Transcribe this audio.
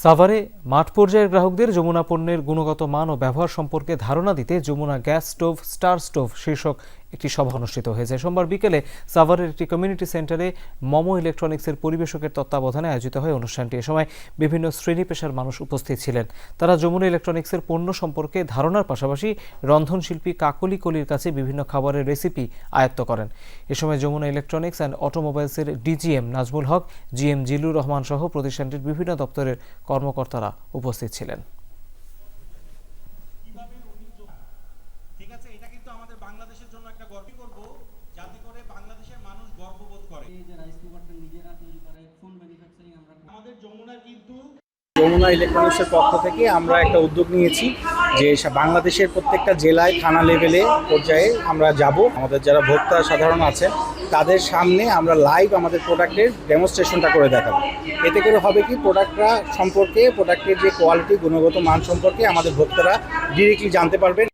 সাভারে মাঠ পর্যায়ের গ্রাহকদের যমুনা পণ্যের গুণগত মান ও ব্যবহার সম্পর্কে ধারণা দিতে Jamuna gas stove, star stove শীর্ষক একটি সভা অনুষ্ঠিত হয়েছে। সোমবার বিকেলে সাভারের একটি কমিউনিটি সেন্টারে মমো ইলেকট্রনিক্সের পরিবেশকের তত্ত্বাবধানে আয়োজিত হয় অনুষ্ঠানটি। এ সময় বিভিন্ন শ্রেণি পেশার মানুষ উপস্থিত ছিলেন। তারা যমুনা ইলেকট্রনিক্সের পণ্য সম্পর্কে ধারণার পাশাপাশি রন্ধনশিল্পী কাকলি কলির কাছে বিভিন্ন খাবারের রেসিপি আয়ত্ত করেন। এ সময় যমুনা ইলেকট্রনিক্স অ্যান্ড অটোমোবাইলসের ডিজিএম নাজমুল হক জিএম জিলুর রহমান সহ প্রতিষ্ঠানটির বিভিন্ন দপ্তরের কর্মকর্তারা উপস্থিত ছিলেন। ঠিক আছে, এটা কিন্তু আমাদের বাংলাদেশের জন্য একটা গর্ব করব যাতে করে বাংলাদেশের মানুষ গর্ববোধ করে এই যে রাইস কুকারটা নিজেরা তৈরি করে ফোন ম্যানুফ্যাকচারিং আমরা করি। আমাদের যমুনার কিন্তু যমুনা ইলেকট্রনিক্সের পক্ষ থেকে আমরা একটা উদ্যোগ নিয়েছি যে বাংলাদেশের প্রত্যেকটা জেলায় থানা লেভেলে পর্যায়ে আমরা যাব। আমাদের যারা ভোক্তা সাধারণ আছেন, তাদের সামনে আমরা লাইভ আমাদের প্রোডাক্টের ডেমনস্ট্রেশনটা করে দেখাবো। এতে করে হবে কি প্রোডাক্টরা সম্পর্কে প্রোডাক্টের যে কোয়ালিটি গুণগত মান সম্পর্কে আমাদের ভোক্তারা ডিরেক্টলি জানতে পারবেন।